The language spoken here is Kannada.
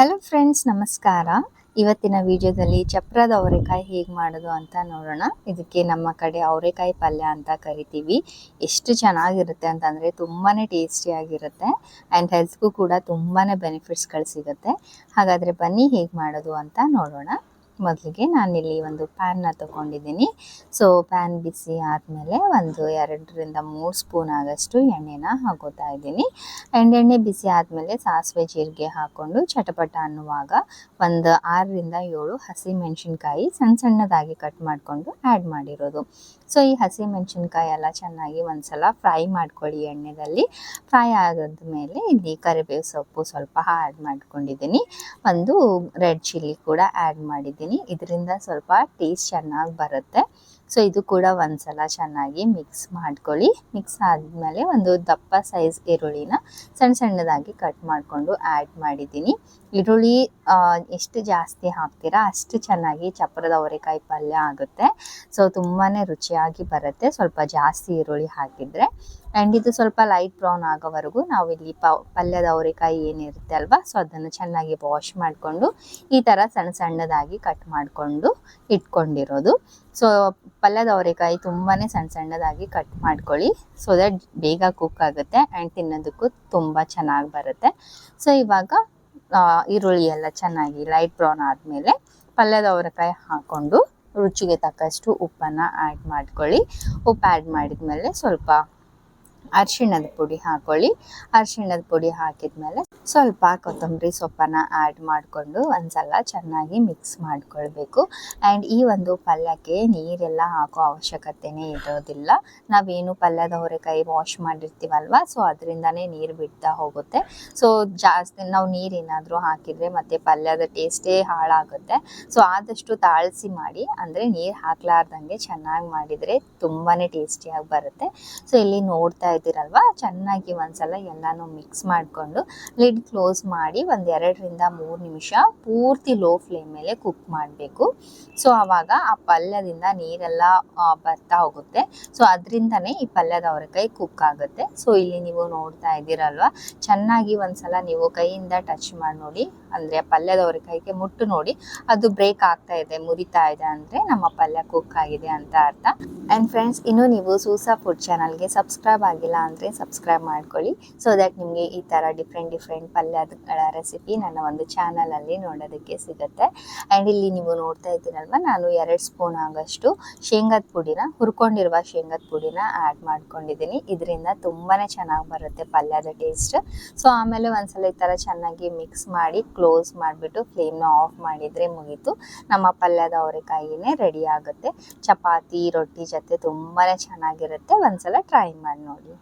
ಹಲೋ ಫ್ರೆಂಡ್ಸ್ ನಮಸ್ಕಾರ. ಇವತ್ತಿನ ವಿಡಿಯೋದಲ್ಲಿ ಚಪ್ರದ ಅವರೆಕಾಯಿ ಹೇಗೆ ಮಾಡೋದು ಅಂತ ನೋಡೋಣ. ಇದಕ್ಕೆ ನಮ್ಮ ಕಡೆ ಅವರೆಕಾಯಿ ಪಲ್ಯ ಅಂತ ಕರಿತೀವಿ. ಎಷ್ಟು ಚೆನ್ನಾಗಿರುತ್ತೆ ಅಂತಂದರೆ ತುಂಬಾ ಟೇಸ್ಟಿಯಾಗಿರುತ್ತೆ ಆ್ಯಂಡ್ ಹೆಲ್ತ್ಗೂ ಕೂಡ ತುಂಬಾ ಬೆನಿಫಿಟ್ಸ್ಗಳು ಸಿಗುತ್ತೆ. ಹಾಗಾದರೆ ಬನ್ನಿ ಹೇಗೆ ಮಾಡೋದು ಅಂತ ನೋಡೋಣ. ಮೊದಲಿಗೆ ನಾನಿಲ್ಲಿ ಒಂದು ಪ್ಯಾನ್ನ ತೊಗೊಂಡಿದ್ದೀನಿ. ಸೊ ಪ್ಯಾನ್ ಬಿಸಿ ಆದಮೇಲೆ ಒಂದು ಎರಡರಿಂದ ಮೂರು ಸ್ಪೂನ್ ಆಗಷ್ಟು ಎಣ್ಣೆನ ಹಾಕೋತಾ ಇದ್ದೀನಿ. ಆ್ಯಂಡ್ ಎಣ್ಣೆ ಬಿಸಿ ಆದಮೇಲೆ ಸಾಸಿವೆ ಜೀರಿಗೆ ಹಾಕ್ಕೊಂಡು ಚಟಪಟ ಅನ್ನುವಾಗ ಒಂದು ಆರರಿಂದ ಏಳು ಹಸಿ ಮೆಣಸಿನ್ಕಾಯಿ ಸಣ್ಣ ಸಣ್ಣದಾಗಿ ಕಟ್ ಮಾಡಿಕೊಂಡು ಆ್ಯಡ್ ಮಾಡಿರೋದು. ಸೊ ಈ ಹಸಿ ಮೆಣಸಿನ್ಕಾಯಿ ಎಲ್ಲ ಚೆನ್ನಾಗಿ ಒಂದ್ಸಲ ಫ್ರೈ ಮಾಡ್ಕೊಳ್ಳಿ ಎಣ್ಣೆದಲ್ಲಿ. ಫ್ರೈ ಆಗಾದ್ಮೇಲೆ ಇಲ್ಲಿ ಕರಿಬೇವು ಸೊಪ್ಪು ಸ್ವಲ್ಪ ಆ್ಯಡ್ ಮಾಡ್ಕೊಂಡಿದ್ದೀನಿ. ಒಂದು ರೆಡ್ ಚಿಲ್ಲಿ ಕೂಡ ಆ್ಯಡ್ ಮಾಡಿದ್ದೀನಿ. ಇದರಿಂದ ಸ್ವಲ್ಪ ಟೇಸ್ಟ್ ಚೆನ್ನಾಗಿ ಬರುತ್ತೆ. ಸೊ ಇದು ಕೂಡ ಒಂದ್ಸಲ ಚೆನ್ನಾಗಿ ಮಿಕ್ಸ್ ಮಾಡ್ಕೊಳ್ಳಿ. ಮಿಕ್ಸ್ ಆದಮೇಲೆ ಒಂದು ದಪ್ಪ ಸೈಜ್ ಈರುಳ್ಳಿನ ಸಣ್ಣ ಸಣ್ಣದಾಗಿ ಕಟ್ ಮಾಡಿಕೊಂಡು ಆ್ಯಡ್ ಮಾಡಿದ್ದೀನಿ. ಈರುಳ್ಳಿ ಎಷ್ಟು ಜಾಸ್ತಿ ಹಾಕ್ತೀರಾ ಅಷ್ಟು ಚೆನ್ನಾಗಿ ಚಪ್ಪರದ ಅವರೆಕಾಯಿ ಪಲ್ಯ ಆಗುತ್ತೆ. ಸೊ ತುಂಬಾ ರುಚಿಯಾಗಿ ಬರುತ್ತೆ. ಸ್ವಲ್ಪ ಜಾಸ್ತಿ ಈರುಳ್ಳಿ ಹಾಕಿದರೆ. ಆ್ಯಂಡ್ ಇದು ಸ್ವಲ್ಪ ಲೈಟ್ ಬ್ರೌನ್ ಆಗೋವರೆಗೂ ನಾವು ಇಲ್ಲಿ ಪಲ್ಯದ ಅವರೆಕಾಯಿ ಏನಿರುತ್ತೆ ಅಲ್ವಾ? ಸೊ ಅದನ್ನು ಚೆನ್ನಾಗಿ ವಾಶ್ ಮಾಡಿಕೊಂಡು, ಈ ಥರ ಸಣ್ಣ ಸಣ್ಣದಾಗಿ ಕಟ್ ಮಾಡಿಕೊಂಡು ಇಟ್ಕೊಂಡಿರೋದು. ಸೊ ಪಲ್ಯದ ಅವರೆಕಾಯಿ ತುಂಬಾ ಸಣ್ಣ ಸಣ್ಣದಾಗಿ ಕಟ್ ಮಾಡ್ಕೊಳ್ಳಿ. ಸೊ ದಟ್ ಬೇಗ ಕುಕ್ ಆಗುತ್ತೆ ಆ್ಯಂಡ್ ತಿನ್ನೋದಕ್ಕೂ ತುಂಬ ಚೆನ್ನಾಗಿ ಬರುತ್ತೆ. ಸೊ ಇವಾಗ ಈರುಳ್ಳಿ ಎಲ್ಲ ಚೆನ್ನಾಗಿ ಲೈಟ್ ಬ್ರೌನ್ ಆದಮೇಲೆ ಪಲ್ಯದ ಅವರೆಕಾಯಿ ಹಾಕ್ಕೊಂಡು ರುಚಿಗೆ ತಕ್ಕಷ್ಟು ಉಪ್ಪನ್ನು ಆ್ಯಡ್ ಮಾಡ್ಕೊಳ್ಳಿ. ಉಪ್ಪು ಆ್ಯಡ್ ಮಾಡಿದ್ಮೇಲೆ ಸ್ವಲ್ಪ ಅರಿಶಿಣದ ಪುಡಿ ಹಾಕೊಳ್ಳಿ. ಅರಿಶಿಣದ ಪುಡಿ ಹಾಕಿದ್ಮೇಲೆ ಸ್ವಲ್ಪ ಕೊತ್ತಂಬರಿ ಸೊಪ್ಪನ್ನ ಆ್ಯಡ್ ಮಾಡಿಕೊಂಡು ಒಂದ್ಸಲ ಚೆನ್ನಾಗಿ ಮಿಕ್ಸ್ ಮಾಡ್ಕೊಳ್ಬೇಕು. ಆ್ಯಂಡ್ ಈ ಒಂದು ಪಲ್ಯಕ್ಕೆ ನೀರೆಲ್ಲ ಹಾಕೋ ಅವಶ್ಯಕತೆನೇ ಇರೋದಿಲ್ಲ. ನಾವೇನು ಪಲ್ಯದ ಹೊರೆಕಾಯಿ ವಾಶ್ ಮಾಡಿರ್ತೀವಲ್ವ? ಸೊ ಅದರಿಂದನೇ ನೀರು ಬಿಡ್ತಾ ಹೋಗುತ್ತೆ. ಸೊ ಜಾಸ್ತಿ ನಾವು ನೀರೇನಾದರೂ ಹಾಕಿದರೆ ಮತ್ತೆ ಪಲ್ಯದ ಟೇಸ್ಟೇ ಹಾಳಾಗುತ್ತೆ. ಸೊ ಆದಷ್ಟು ತಾಳಿಸಿ ಮಾಡಿ, ಅಂದರೆ ನೀರು ಹಾಕ್ಲಾರ್ದಂಗೆ ಚೆನ್ನಾಗಿ ಮಾಡಿದರೆ ತುಂಬಾ ಟೇಸ್ಟಿಯಾಗಿ ಬರುತ್ತೆ. ಸೊ ಇಲ್ಲಿ ನೋಡ್ತಾ ಇದ್ದೀರಲ್ವಾ ಚೆನ್ನಾಗಿ ಒಂದ್ಸಲ ಎಲ್ಲಾನು ಮಿಕ್ಸ್ ಮಾಡಿಕೊಂಡು ಲಿಡ್ ಕ್ಲೋಸ್ ಮಾಡಿ ಒಂದೆರಡರಿಂದ ಮೂರು ನಿಮಿಷ ಪೂರ್ತಿ ಲೋ ಫ್ಲೇಮ್ ಮೇಲೆ ಕುಕ್ ಮಾಡಬೇಕು. ಸೊ ಆವಾಗ ಆ ಪಲ್ಯದಿಂದ ನೀರೆಲ್ಲ ಬರ್ತಾ ಹೋಗುತ್ತೆ. ಸೊ ಅದರಿಂದನೇ ಈ ಪಲ್ಯದ ಅವರೆಕಾಯಿ ಕುಕ್ ಆಗುತ್ತೆ. ಸೊ ಇಲ್ಲಿ ನೀವು ನೋಡ್ತಾ ಇದ್ದೀರಲ್ವಾ? ಚೆನ್ನಾಗಿ ಒಂದ್ಸಲ ನೀವು ಕೈಯಿಂದ ಟಚ್ ಮಾಡಿ ನೋಡಿ. ಅಂದರೆ ಪಲ್ಯದ ಅವರೆಕಾಯಿಗೆ ಮುಟ್ಟು ನೋಡಿ. ಅದು ಬ್ರೇಕ್ ಆಗ್ತಾ ಇದೆ, ಮುರಿತಾ ಇದೆ ಅಂದರೆ ನಮ್ಮ ಪಲ್ಯ ಕುಕ್ ಆಗಿದೆ ಅಂತ ಅರ್ಥ. ಆ್ಯಂಡ್ ಫ್ರೆಂಡ್ಸ್ ಇನ್ನು ನೀವು ಸೂಸಾ ಫುಡ್ ಚಾನಲ್ಗೆ ಸಬ್ಸ್ಕ್ರೈಬ್ ಆಗಿಲ್ಲ ಅಂದರೆ ಸಬ್ಸ್ಕ್ರೈಬ್ ಮಾಡ್ಕೊಳ್ಳಿ. ಸೊ ದ್ಯಾಟ್ ನಿಮಗೆ ಈ ಥರ ಡಿಫ್ರೆಂಟ್ ಡಿಫ್ರೆಂಟ್ ಪಲ್ಯಗಳ ರೆಸಿಪಿ ನನ್ನ ಒಂದು ಚಾನಲಲ್ಲಿ ನೋಡೋದಕ್ಕೆ ಸಿಗುತ್ತೆ. ಆ್ಯಂಡ್ ಇಲ್ಲಿ ನೀವು ನೋಡ್ತಾ ಇದ್ದೀರಲ್ವ, ನಾನು ಎರಡು ಸ್ಪೂನ್ ಆಗೋಷ್ಟು ಶೇಂಗಾದ ಪುಡಿನ, ಹುರ್ಕೊಂಡಿರುವ ಶೇಂಗಾದ ಪುಡಿನ ಆ್ಯಡ್ ಮಾಡ್ಕೊಂಡಿದ್ದೀನಿ. ಇದರಿಂದ ತುಂಬಾ ಚೆನ್ನಾಗಿ ಬರುತ್ತೆ ಪಲ್ಯದ ಟೇಸ್ಟ್ ಸೊ ಆಮೇಲೆ ಒಂದ್ಸಲ ಈ ಥರ ಚೆನ್ನಾಗಿ ಮಿಕ್ಸ್ ಮಾಡಿ ಕ್ಲೋಸ್ ಮಾಡಿಬಿಟ್ಟು ಫ್ಲೇಮ್ನ ಆಫ್ ಮಾಡಿದರೆ ಮುಗೀತು. ನಮ್ಮ ಪಲ್ಯದ ಅವರೆಕಾಯಿನೇ ರೆಡಿ ಆಗುತ್ತೆ. ಚಪಾತಿ, ರೊಟ್ಟಿ ಜೊತೆ ತುಂಬಾ ಚೆನ್ನಾಗಿರುತ್ತೆ. ಒಂದ್ಸಲ ಟ್ರೈ ಮಾಡಿ ನೋಡಿ.